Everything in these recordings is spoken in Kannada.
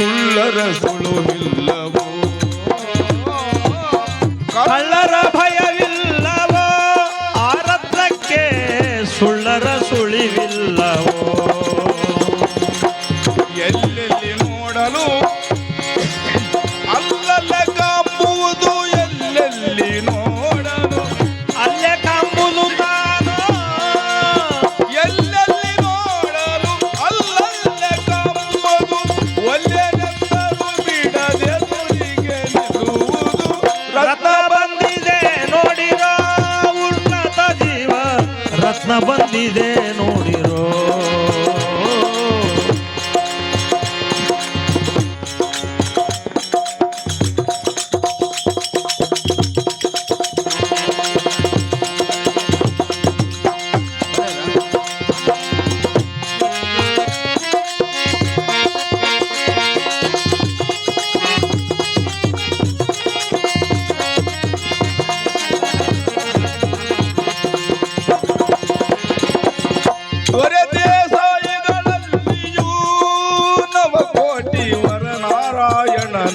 ಸುಳ್ಳರ ಸುಳುವಿಲ್ಲವೋ ಕಳ್ಳರ ಭಯವಿಲ್ಲವೋ? ಆರತಕ್ಕೆ ಸುಳ್ಳರ ಸುಳಿವಿಲ್ಲವೋ? ರತ್ನ ಬಂದಿದೆ ನೋಡಿರೋ.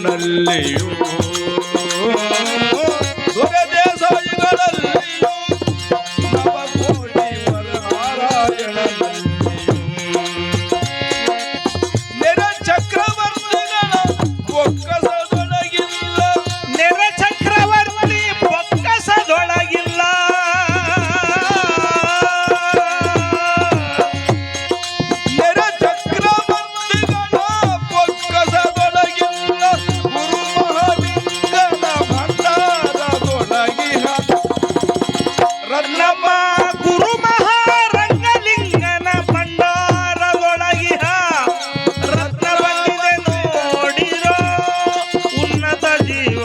ನಲ್ಲಿಯೂ ನಮ್ಮ ಗುರು ಮಹಾರಂಗಲಿಂಗನ ಭಂಡಾರದೊಳಗಿನ ರತ್ನ ಬಂದಿದೆ ನೋಡಿರೋ ಉನ್ನತ ಜೀವ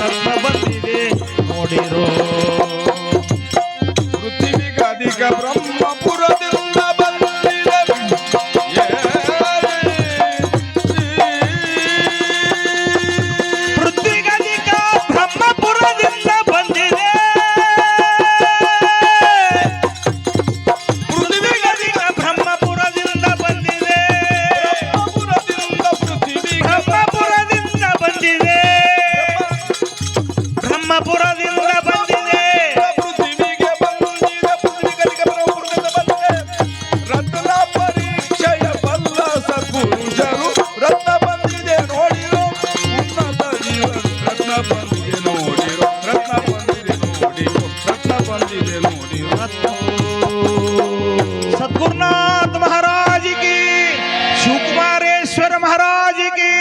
ರತ್ನ ಬಂದಿದೆ ನೋಡಿರೋ. ಪೃಥ್ವಿಗಾದಿಗ ಬ್ರಹ್ಮಪುರ